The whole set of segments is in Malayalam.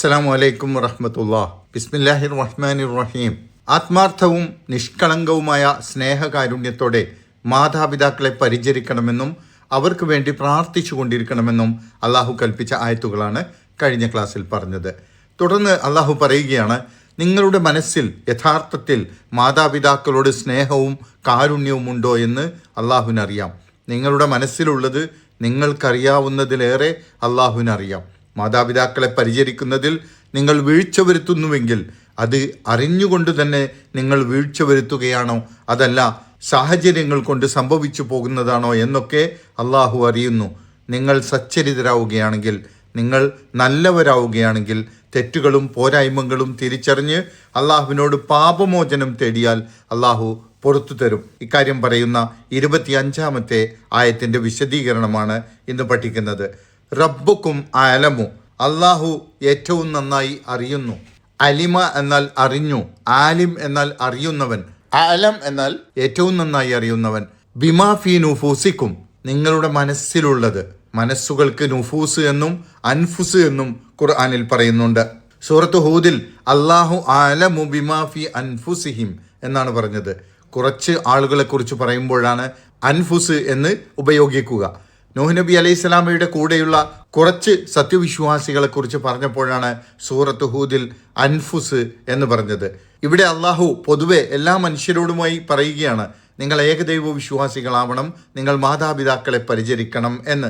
അസ്സാം വലൈക്കും വറഹമത്തുള്ള. ബിസ്മില്ലാഹിർ റഹ്മാൻ റഹീം ആത്മാർത്ഥവും നിഷ്കളങ്കവുമായ സ്നേഹകാരുണ്യത്തോടെ മാതാപിതാക്കളെ പരിചരിക്കണമെന്നും അവർക്ക് വേണ്ടി പ്രാർത്ഥിച്ചു കൊണ്ടിരിക്കണമെന്നും അള്ളാഹു കൽപ്പിച്ച ആയത്തുകളാണ് കഴിഞ്ഞ ക്ലാസ്സിൽ പറഞ്ഞത്. തുടർന്ന് അള്ളാഹു പറയുകയാണ് നിങ്ങളുടെ മനസ്സിൽ യഥാർത്ഥത്തിൽ മാതാപിതാക്കളോട് സ്നേഹവും കാരുണ്യവും ഉണ്ടോ എന്ന് അള്ളാഹുവിനറിയാം നിങ്ങളുടെ മനസ്സിലുള്ളത് നിങ്ങൾക്കറിയാവുന്നതിലേറെ അള്ളാഹുവിനറിയാം മാതാപിതാക്കളെ പരിചരിക്കുന്നതിൽ നിങ്ങൾ വീഴ്ച വരുത്തുന്നുവെങ്കിൽ അത് അറിഞ്ഞുകൊണ്ട് തന്നെ നിങ്ങൾ വീഴ്ച വരുത്തുകയാണോ? അതല്ല സാഹചര്യങ്ങൾ കൊണ്ട് സംഭവിച്ചു പോകുന്നതാണോ എന്നൊക്കെ അള്ളാഹു അറിയുന്നു. നിങ്ങൾ സച്ചരിതരാവുകയാണെങ്കിൽ നിങ്ങൾ നല്ലവരാവുകയാണെങ്കിൽ തെറ്റുകളും പോരായ്മകളും തിരിച്ചറിഞ്ഞ് അള്ളാഹുവിനോട് പാപമോചനം തേടിയാൽ അള്ളാഹു പുറത്തു തരും. ഇക്കാര്യം പറയുന്ന ഇരുപത്തിയഞ്ചാമത്തെ ആയത്തിന്റെ വിശദീകരണമാണ് ഇന്ന് പഠിക്കുന്നത്. റബ്ബുക്കും അലമു. അള്ളാഹു ഏറ്റവും നന്നായി അറിയുന്നു. അലിമ എന്നാൽ അറിഞ്ഞു. ആലിം എന്നാൽ അറിയുന്നവൻ. അലം എന്നാൽ ഏറ്റവും നന്നായി അറിയുന്നവൻ. ബിമാഫി നുഫൂസിക്കും. നിങ്ങളുടെ മനസ്സിലുള്ളത്. മനസ്സുകൾക്ക് നുഫൂസ് എന്നും അൻഫുസ് എന്നും ഖുർആാനിൽ പറയുന്നുണ്ട്. സൂറത്ത് ഹൂദിൽ അള്ളാഹു ആലമു ബിമാഫി അൻഫുസിഹിം എന്നാണ് പറഞ്ഞത്. കുറച്ച് ആളുകളെ കുറിച്ച് പറയുമ്പോഴാണ് അൻഫുസ് എന്ന് ഉപയോഗിക്കുക. നൂഹ് നബി അലൈഹി സ്വലാമയുടെ കൂടെയുള്ള കുറച്ച് സത്യവിശ്വാസികളെ കുറിച്ച് പറഞ്ഞപ്പോഴാണ് സൂറത്ത് ഹൂദിൽ അൻഫുസ് എന്ന് പറഞ്ഞത്. ഇവിടെ അള്ളാഹു പൊതുവെ എല്ലാ മനുഷ്യരോടുമായി പറയുകയാണ് നിങ്ങൾ ഏകദൈവ വിശ്വാസികളാവണം നിങ്ങൾ മാതാപിതാക്കളെ പരിചരിക്കണം എന്ന്.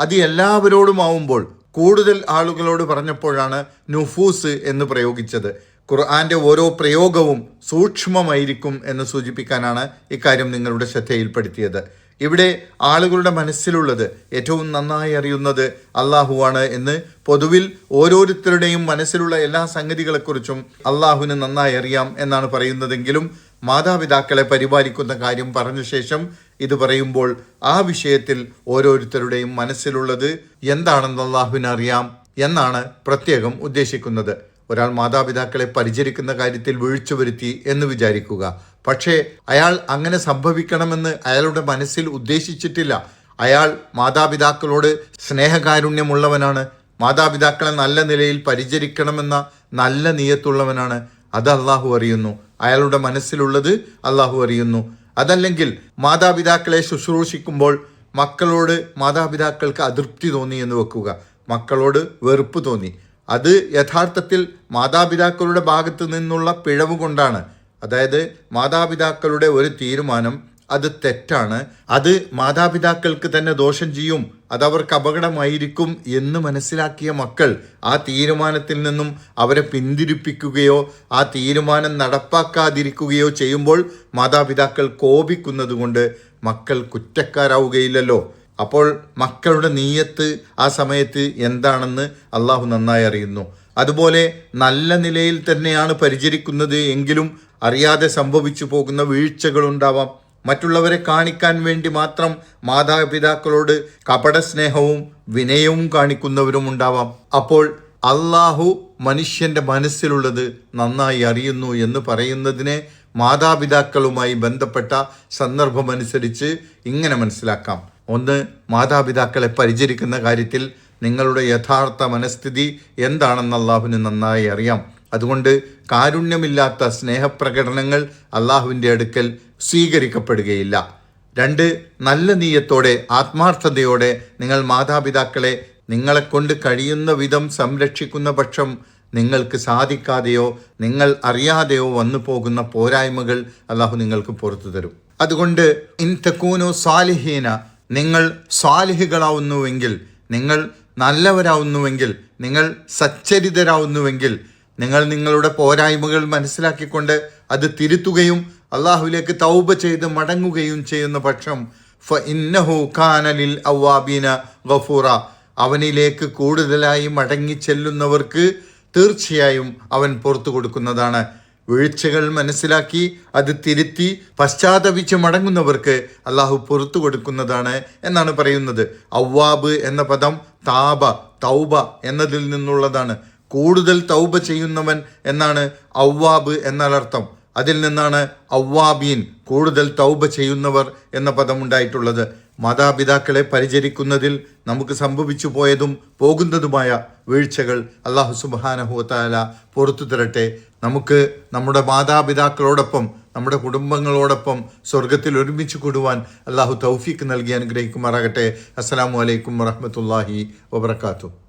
അത് എല്ലാവരോടുമാവുമ്പോൾ കൂടുതൽ ആളുകളോട് പറഞ്ഞപ്പോഴാണ് നുഫൂസ് എന്ന് പ്രയോഗിച്ചത്. ഖുർആന്റെ ഓരോ പ്രയോഗവും സൂക്ഷ്മമായിരിക്കും എന്ന് സൂചിപ്പിക്കാനാണ് ഇക്കാര്യം നിങ്ങളുടെ ശ്രദ്ധയിൽപ്പെടുത്തിയത്. ഇവിടെ ആളുകളുടെ മനസ്സിലുള്ളത് ഏറ്റവും നന്നായി അറിയുന്നത് അള്ളാഹുവാണ് എന്ന് പൊതുവിൽ ഓരോരുത്തരുടെയും മനസ്സിലുള്ള എല്ലാ സംഗതികളെക്കുറിച്ചും അള്ളാഹുവിന് നന്നായി അറിയാം എന്നാണ് പറയുന്നതെങ്കിലും മാതാപിതാക്കളെ പരിപാലിക്കുന്ന കാര്യം പറഞ്ഞ ശേഷം ഇത് പറയുമ്പോൾ ആ വിഷയത്തിൽ ഓരോരുത്തരുടെയും മനസ്സിലുള്ളത് എന്താണെന്ന് അള്ളാഹുവിന് അറിയാം എന്നാണ് പ്രത്യേകം ഉദ്ദേശിക്കുന്നത്. ഒരാൾ മാതാപിതാക്കളെ പരിചരിക്കുന്ന കാര്യത്തിൽ വീഴ്ച വരുത്തി എന്ന് വിചാരിക്കുക. പക്ഷേ അയാൾ അങ്ങനെ സംഭവിക്കണമെന്ന് അയാളുടെ മനസ്സിൽ ഉദ്ദേശിച്ചിട്ടില്ല. അയാൾ മാതാപിതാക്കളോട് സ്നേഹകാരുണ്യമുള്ളവനാണ്. മാതാപിതാക്കളെ നല്ല നിലയിൽ പരിചരിക്കണമെന്ന നല്ല നിയത്തുള്ളവനാണ്. അത് അള്ളാഹു അറിയുന്നു. അയാളുടെ മനസ്സിലുള്ളത് അള്ളാഹു അറിയുന്നു. അതല്ലെങ്കിൽ മാതാപിതാക്കളെ ശുശ്രൂഷിക്കുമ്പോൾ മക്കളോട് മാതാപിതാക്കൾക്ക് അതൃപ്തി തോന്നി എന്ന് വെക്കുക. മക്കളോട് വെറുപ്പ് തോന്നി. അത് യഥാർത്ഥത്തിൽ മാതാപിതാക്കളുടെ ഭാഗത്തു നിന്നുള്ള പിഴവ് കൊണ്ടാണ്. അതായത് മാതാപിതാക്കളുടെ ഒരു തീരുമാനം അത് തെറ്റാണ്. അത് മാതാപിതാക്കൾക്ക് തന്നെ ദോഷം ചെയ്യും. അതവർക്ക് അപകടമായിരിക്കും എന്ന് മനസ്സിലാക്കിയ മക്കൾ ആ തീരുമാനത്തിൽ നിന്നും അവരെ പിന്തിരിപ്പിക്കുകയോ ആ തീരുമാനം നടപ്പാക്കാതിരിക്കുകയോ ചെയ്യുമ്പോൾ മാതാപിതാക്കൾ കോപിക്കുന്നത് കൊണ്ട് മക്കൾ കുറ്റക്കാരാവുകയില്ലല്ലോ. അപ്പോൾ മക്കളുടെ നീയത്ത് ആ സമയത്ത് എന്താണെന്ന് അള്ളാഹു നന്നായി അറിയുന്നു. അതുപോലെ നല്ല നിലയിൽ തന്നെയാണ് പരിചരിക്കുന്നത് എങ്കിലും അറിയാതെ സംഭവിച്ചു പോകുന്ന വീഴ്ചകളുണ്ടാവാം. മറ്റുള്ളവരെ കാണിക്കാൻ വേണ്ടി മാത്രം മാതാപിതാക്കളോട് കപട സ്നേഹവും വിനയവും കാണിക്കുന്നവരും ഉണ്ടാവാം. അപ്പോൾ അള്ളാഹു മനുഷ്യന്റെ മനസ്സിലുള്ളത് നന്നായി അറിയുന്നു എന്ന് പറയുന്നതിനെ മാതാപിതാക്കളുമായി ബന്ധപ്പെട്ട സന്ദർഭമനുസരിച്ച് ഇങ്ങനെ മനസ്സിലാക്കാം. ഒന്ന് മാതാപിതാക്കളെ പരിചരിക്കുന്ന കാര്യത്തിൽ നിങ്ങളുടെ യഥാർത്ഥ മനസ്ഥിതി എന്താണെന്ന് അള്ളാഹുവിന് നന്നായി അറിയാം. അതുകൊണ്ട് കാരുണ്യമില്ലാത്ത സ്നേഹപ്രകടനങ്ങൾ അള്ളാഹുവിന്റെ അടുക്കൽ സ്വീകരിക്കപ്പെടുകയില്ല. രണ്ട് നല്ല നീയത്തോടെ ആത്മാർത്ഥതയോടെ നിങ്ങൾ മാതാപിതാക്കളെ നിങ്ങളെക്കൊണ്ട് കഴിയുന്ന വിധം സംരക്ഷിക്കുന്ന പക്ഷം നിങ്ങൾക്ക് സാധിക്കാതെയോ നിങ്ങൾ അറിയാതെയോ വന്നു പോകുന്ന പോരായ്മകൾ അള്ളാഹു നിങ്ങൾക്ക് പുറത്തു തരും. അതുകൊണ്ട് ഇൻ തക്കൂനു സാലിഹീന നിങ്ങൾ സ്വാലിഹികളാവുന്നുവെങ്കിൽ നിങ്ങൾ നല്ലവരാവുന്നുവെങ്കിൽ നിങ്ങൾ സച്ചരിതരാവുന്നുവെങ്കിൽ നിങ്ങൾ നിങ്ങളുടെ പോരായ്മകൾ മനസ്സിലാക്കിക്കൊണ്ട് അത് തിരുത്തുകയും അള്ളാഹുവിലേക്ക് തൗബ ചെയ്ത് മടങ്ങുകയും ചെയ്യുന്ന പക്ഷം ഫ ഇന്നഹു ഖാനലിൽ ഗഫൂറ. അവനിലേക്ക് കൂടുതലായി മടങ്ങി ചെല്ലുന്നവർക്ക് തീർച്ചയായും അവൻ പുറത്തു കൊടുക്കുന്നതാണ്. വീഴ്ചകൾ മനസ്സിലാക്കി അത് തിരുത്തി പശ്ചാത്തപിച്ച് മടങ്ങുന്നവർക്ക് അള്ളാഹു പുറത്തു കൊടുക്കുന്നതാണ് എന്നാണ് പറയുന്നത്. അവ്വാബ് എന്ന പദം താബ തൗബ എന്നതിൽ നിന്നുള്ളതാണ്. കൂടുതൽ തൗബ ചെയ്യുന്നവൻ എന്നാണ് ഔവാബ് എന്നാലർത്ഥം അതിൽ നിന്നാണ് അവ്വാബീൻ കൂടുതൽ തൗബ ചെയ്യുന്നവർ എന്ന പദമുണ്ടായിട്ടുള്ളത് മാതാപിതാക്കളെ പരിചരിക്കുന്നതിൽ നമുക്ക് സംഭവിച്ചു പോയതും പോകുന്നതുമായ വീഴ്ചകൾ അള്ളാഹു സുബാനഹുത്താല പുറത്തു തരട്ടെ. നമുക്ക് നമ്മുടെ മാതാപിതാക്കളോടൊപ്പം നമ്മുടെ കുടുംബങ്ങളോടൊപ്പം സ്വർഗത്തിൽ ഒരുമിച്ച് കൂടുവാൻ അള്ളാഹു തൗഫീക്ക് നൽകി അനുഗ്രഹിക്കുമാറാകട്ടെ. അസ്സാം വലൈക്കും വറഹമത്തല്ലാഹി വബർക്കാത്തു